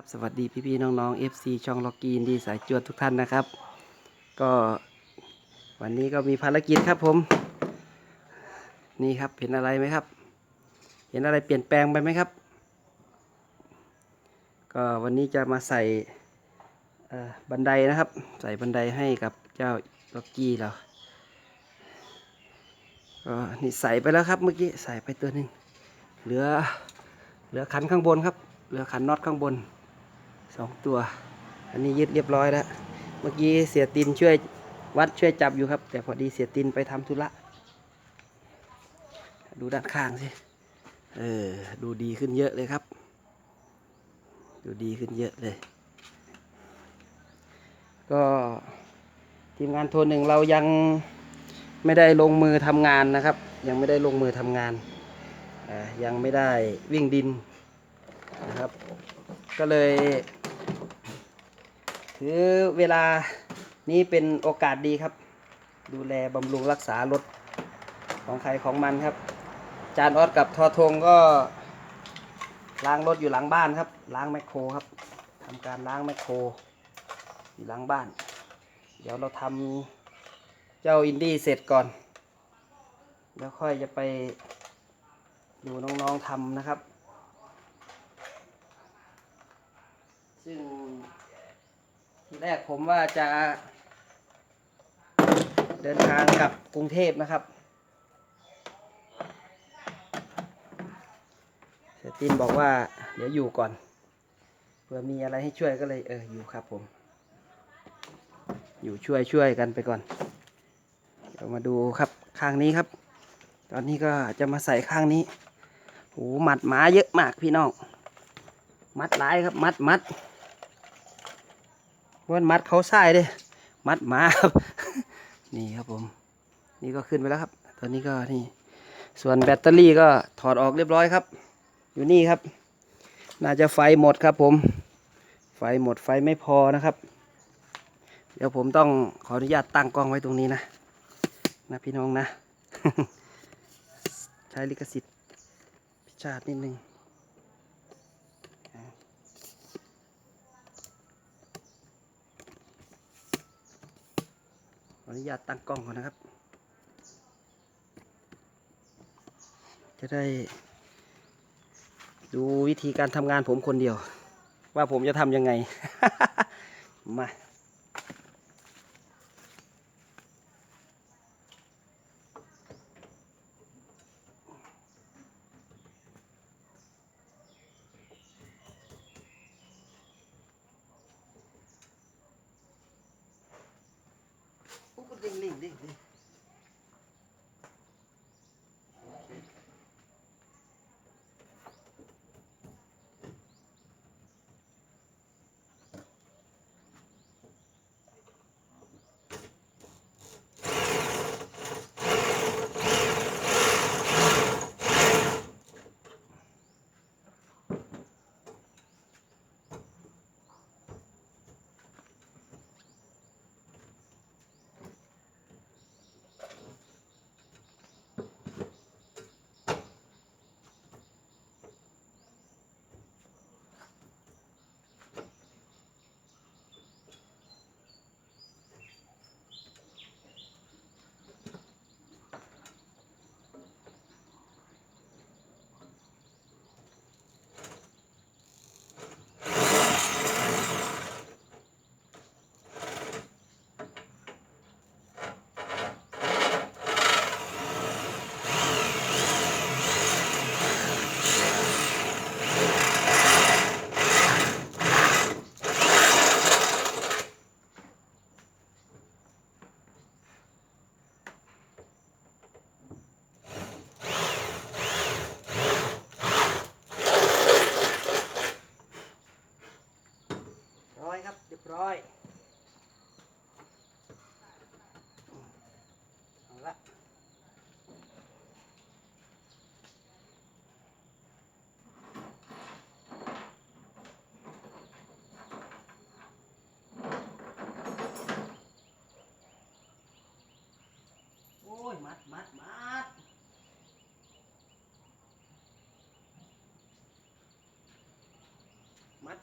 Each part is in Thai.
ครับสวัสดีพี่ๆน้องๆ FC ช่องล็อกกีนดีสายจวดทุกท่านนะครับ ก็วันนี้ก็มีภารกิจครับผม นี่ครับเห็นอะไรไหมครับ เห็นอะไรเปลี่ยนแปลงไปไหมครับ ก็วันนี้จะมาใส่บันไดนะครับ ใส่บันไดให้กับเจ้าล็อกกี้เราก็นี่ใส่ไปแล้วครับเมื่อกี้ใส่ไปตัวหนึ่งเหลือเหลือขันข้างบนครับเหลือขันน็อตข้างบน สองตัว อันนี้ยึดเรียบร้อยแล้ว เมื่อกี้เสียตินช่วยวัดช่วยจับอยู่ครับ แต่พอดีเสียตินไปทำธุระ ดูด้านข้างสิ เออ ดูดีขึ้นเยอะเลยครับ ดูดีขึ้นเยอะเลย ก็ทีมงานโทรหนึ่งเรายังไม่ได้ลงมือทำงานนะครับ ยังไม่ได้ลงมือทำงาน ยังไม่ได้วิ่งดินนะครับ ก็เลย ถือเวลานี้เป็นโอกาสดีครับ ดูแลบำรุงรักษารถของใครของมันครับ จานออสกับทอทงก็ล้างรถอยู่หลังบ้านครับ ล้างแมคโครครับทำการล้างแมคโครอยู่หลังบ้าน เดี๋ยวเราทำเจ้าอินดี้เสร็จก่อน แล้วค่อยจะไปดูน้องๆทำนะครับ ซึ่ง แรกผมว่าจะ เดินทางกลับกรุงเทพนะครับเสตินบอกว่า เดี๋ยวอยู่ก่อนเผื่อมีอะไรให้ช่วยก็เลยเอออยู่ครับผม อยู่ช่วยช่วยกันไปก่อน เดี๋ยวมาดูครับข้างนี้ครับ ตอนนี้ก็จะมาใส่ข้างนี้โอ้หมัดหมาเยอะมากพี่น้อง มัดหลายครับมัดมัด วันมัดเขาใส่เด้มัดหมาครับ นี่ครับผม นี่ก็ขึ้นไปแล้วครับ ตอนนี้ก็นี่ ส่วนแบตเตอรี่ก็ถอดออกเรียบร้อยครับ อยู่นี่ครับ น่าจะไฟหมดครับผม ไฟหมดไฟไม่พอนะครับ เดี๋ยวผมต้องขออนุญาตตั้งกล้องไว้ตรงนี้นะ นะพี่น้องนะ ใช้ลิขสิทธิ์พิชาตินิดนึง ออนุญาตตั้งกล้องก่อนนะครับ จะได้ ดูวิธีการทำงานผมคนเดียว ว่าผมจะทำยังไง มา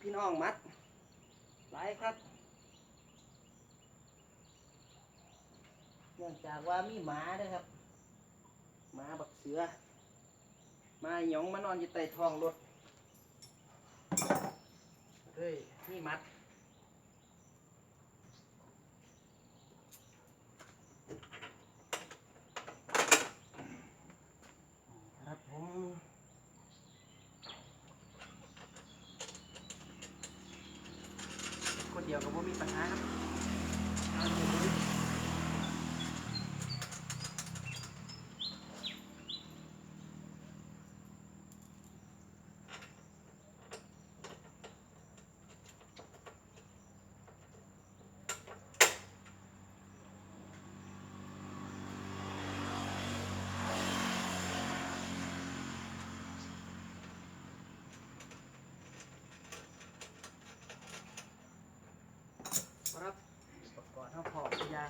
พี่น้องมัด หลายครับเนื่องจากว่ามีหมาด้วยครับหมาบักเสือหมาหยองมานอนอยู่ใต้ท้องรถเฮ้ยนี่มัด ครับผมคนเดียวก็บ่มีปัญหาครับเอาเดี๋ยวดูครับอุปกรณ์ทั้งพร้อมทุกอย่าง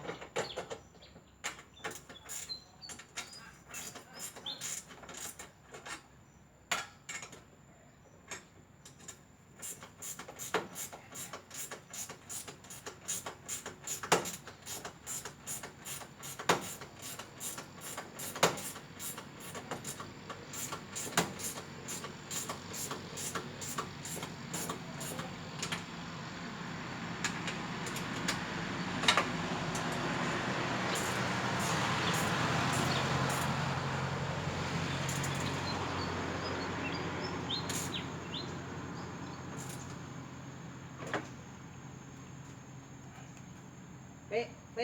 เ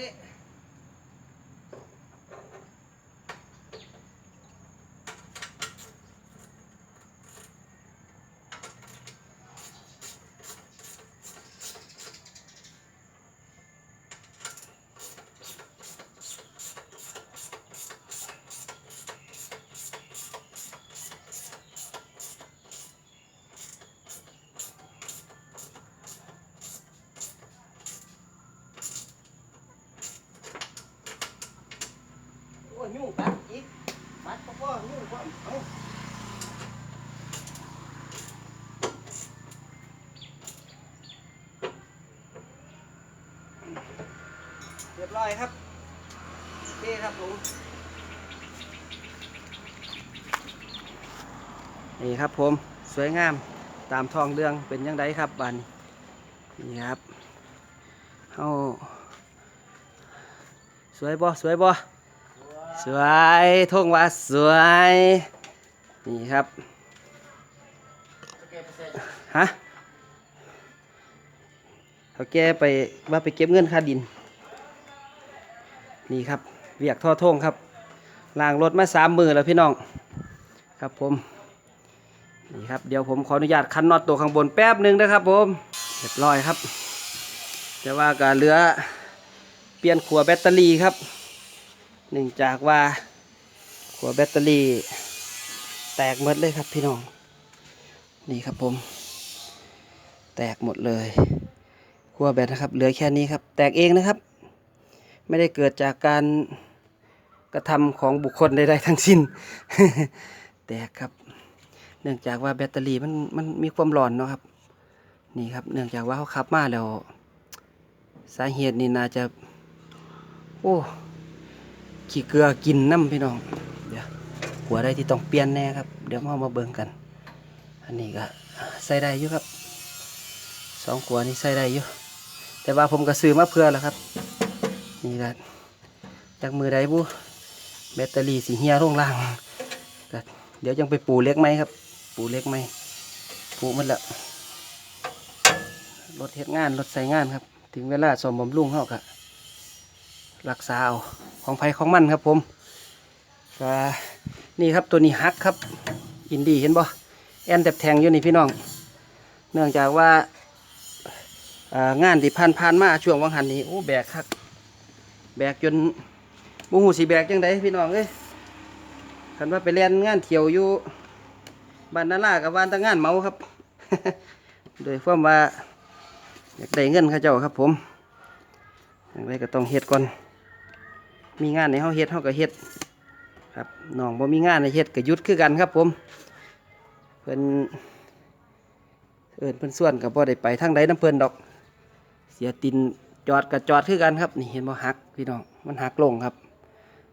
ร้อยครับโอเคครับผมนี่ครับผมสวยงามตามทองเรืองเป็นยังไงครับบันนี่ครับเอาสวยบ่สวยบ่สวยทงว่าสวยนี่ครับฮะเขาแกไปว่าไปเก็บเงินค่าดิน นี่ครับเวียกท่อท่งครับล้างรถมาสามมือแล้วพี่น้องครับผมนี่ครับเดี๋ยวผมขออนุญาตคันน็อตตัวข้างบนแป๊บหนึ่งนะครับผมเรียบร้อยครับแต่ว่าก็เหลือเปลี่ยนขัวแบตเตอรี่ครับเนื่องจากว่าหัวแบตเตอรี่แตกหมดเลยครับพี่น้อง นี่ครับผม แตกหมดเลยหัวแบตนะครับ เหลือแค่นี้ครับ แตกเองนะครับ ไม่ได้เกิดจากการกระทำของบุคคลใดๆทั้งสิ้น แตกครับ เนื่องจากว่าแบตเตอรี่มันมันมีความร้อนเนาะครับ นี่ครับ เนื่องจากว่าเขาขับมาแล้ว สาเหตุนี่น่าจะ โอ้ขี้เกลือกินน้ำพี่น้อง เดี๋ยวหัวได้ที่ต้องเปลี่ยนแน่ครับ เดี๋ยวมามาเบิ่งกัน อันนี้ก็ใส่ได้อยู่ครับสองหัวนี่ใส่ได้อยู่แต่ว่าผมก็ซื้อมาเพื่อแล้วครับ นี่ก็จากมือใดบุแบตเตอรี่สีเฮียลงล่างเดี๋ยวยังไปปูเล็กไหมครับ ปูเล็กไหมปูมันละรถเฮ็ดงานรถใส่งานครับ ถึงเวลาสมบำรุงเขาก็รักษาเอาของไผ่ของมันครับผมก็นี่ครับตัวนี้ฮักครับ อินดีเห็นบ่แอนแตบแทงอยู่นี่พี่น้อง เนื่องจากว่างานที่ผ่านผ่านๆมาช่วงวังหันนี้โอ้แบกครับ แบกจนบูหูสีแบกจังไดพี่น้องเอ้ยคันว่าไปเล่นงานเที่ยวอยู่บ้านนาลากับบ้านตะงงานเมาครับ โดยความว่าอยากได้เงินข้าเจ้าครับ ผมอย่างไรก็ต้องเฮ็ดก่อน มีงานในเฮาเฮ็ดเฮาก็เฮ็ดครับน้องบ่มีงานในเฮ็ดก็ยุดคือกันครับ ผมเพิ่นเอินเพิ่นส่วนกับบ่ได้ไปทางใดน้ำเพิ่นดอก เสียติน จอดกับจอดคือกันครับ นี่เห็นบ่หักพี่น้องมันหักลงครับ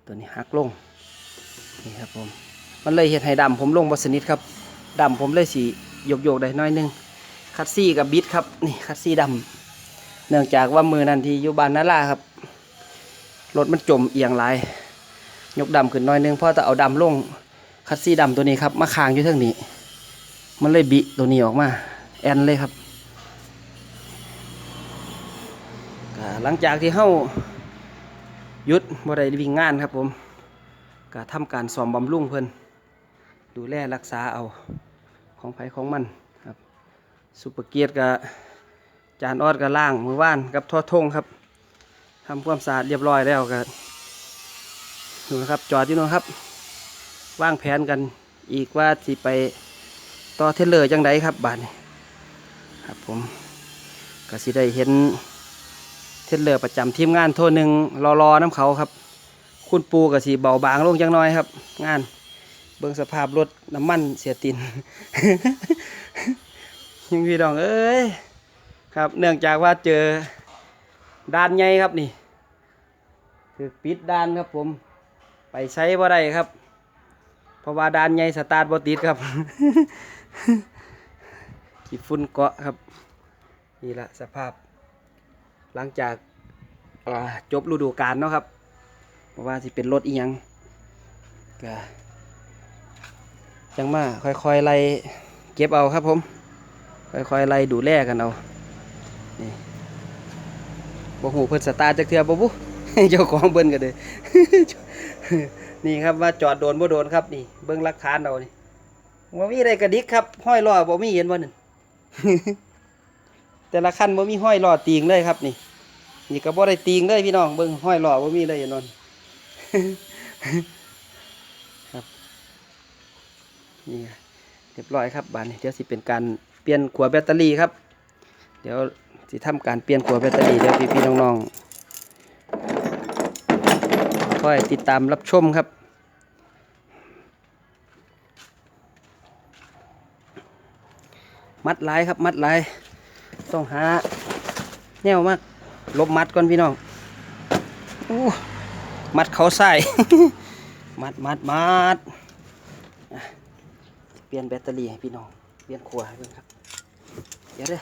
ตัวนี้หักลงนี่ครับผมมันเลยเฮ็ดให้ดำผมลงบ่สนิทครับดำผมเลยสีโยกโยกได้น้อยนึงคัดซี่กับบิดครับนี่คัดซี่ดำเนื่องจากว่ามือนั้นที่อยู่บ้านนาลาครับรถมันจมเอียงหลายยกดำขึ้นน้อยนึงเพราะแต่เอาดำลงคัดซี่ดำตัวนี้ครับมาคางอยู่เท่งนี้ มันเลยบิตัวนี้ออกมา แอนเลยครับ หลังจากที่เฮายุดบ่ได้วิ่งงานครับผมก็ทำการซ่อมบำรุงเพิ่นดูแลรักษาเอาของไผของมันครับซุปเปอร์เกียรติกับจานออดกับล่างมือว่านกับท่อทงครับทำความสะอาดเรียบร้อยแล้วก็ดูนะครับจอดอยู่นครับวางแผนกันอีกว่าสิไปต่อเทเลอร์จังไดครับบาทนี้ครับผมก็สิได้เห็น ทเลอร์ประจำทีมงานโทษหนึ่งรอรอน้ำเขาครับ คุณปูกับสีเบาบางลงจังน้อยครับ งานเบิ่งสภาพรถน้ำมันเสียตินยังพี่น้องเอ้ยครับ เนื่องจากว่าเจอด่านใหญ่ครับนี่คือปิดด่านครับผม ไปใช้บ่ได้ครับ เพราะว่าด่านใหญ่สตาร์ทบ่ติดครับขี้ฝุ่นเกาะครับ นี่ละสภาพ หลังจากาจบฤดูกาลเนาะครับเพราะว่าสิเป็นรถอียังก็จังมาค่อยๆไล่เก็บเอาครับผม ค่อยๆไล่ดูแลกันเอานี่บ่หูเพิ่นสตาร์จักเทือบ่บุเจ้าของเบิ่นก็เด้นี่ครับว่าจอดโดนบ่โดนครับนี่ เบิ่งลักฐานเอานี่บ่มีอะไรกระดิกครับห้อยล้อบ่มีเห็นบ่นั่น แต่ละคันบ่มีห้อยหล้อตีงเลยครับนี่ นี่ก็บ่ได้ตีงเลยพี่น้องเบิ่งห้อยหล้อบ่มีเลยเห็นครับนี่เรียบร้อยครับบานนี้เดี๋ยวสิเป็นการเปลี่ยนขัวแบตเตอรี่ครับ เดี๋ยวสิทำการเปลี่ยนขัวแบตเตอรี่เดี๋ยวพี่ๆน้องๆค่อยติดตามรับชมครับมัดลายครับมัดลาย ต้องหา แนวมากลบมัดก่อนพี่น้องอู้มัดเขาใส่ มัดมัดมัดเปลี่ยนแบตเตอรี่ให้พี่น้อง เปลี่ยนขัวให้เพิ่นครับ เดี๋ยวเด้อ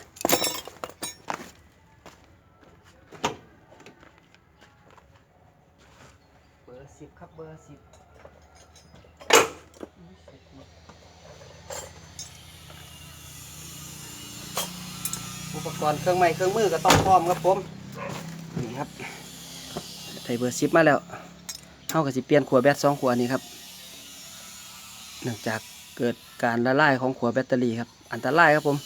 เบอร์สิบครับเบอร์สิบ อุปกรณ์เครื่องไม้เครื่องมือก็ต้องพร้อมครับผมนี่ครับไทยเบอร์สิบมาแล้วเท่ากับสิเปลี่ยนขวดแบตสองขวดนี้ครับเนื่องจากเกิดการละลายของขวดแบตเตอรี่ครับ อันตรายครับผม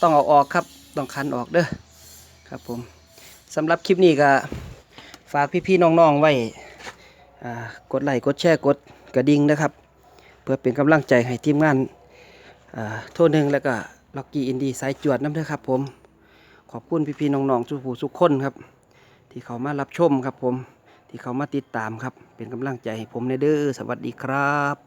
ต้องเอาออกครับ ต้องคันออกเด้อครับผมสำหรับคลิปนี้ก็ฝากพี่ๆน้องๆไว้กดไลค์กดแชร์กดกระดิ่งนะครับ เพื่อเป็นกำลังใจให้ทีมงานอ่าโทษหนึ่งแล้วก็ล็อกกี้อินดี้สายจวดน้ำเด้อครับผม ขอบคุณพี่ๆน้องๆทุกผู้ทุกคนครับ ที่เขามารับชมครับผมที่เขามาติดตามครับ เป็นกำลังใจให้ผมในเด้อสวัสดีครับ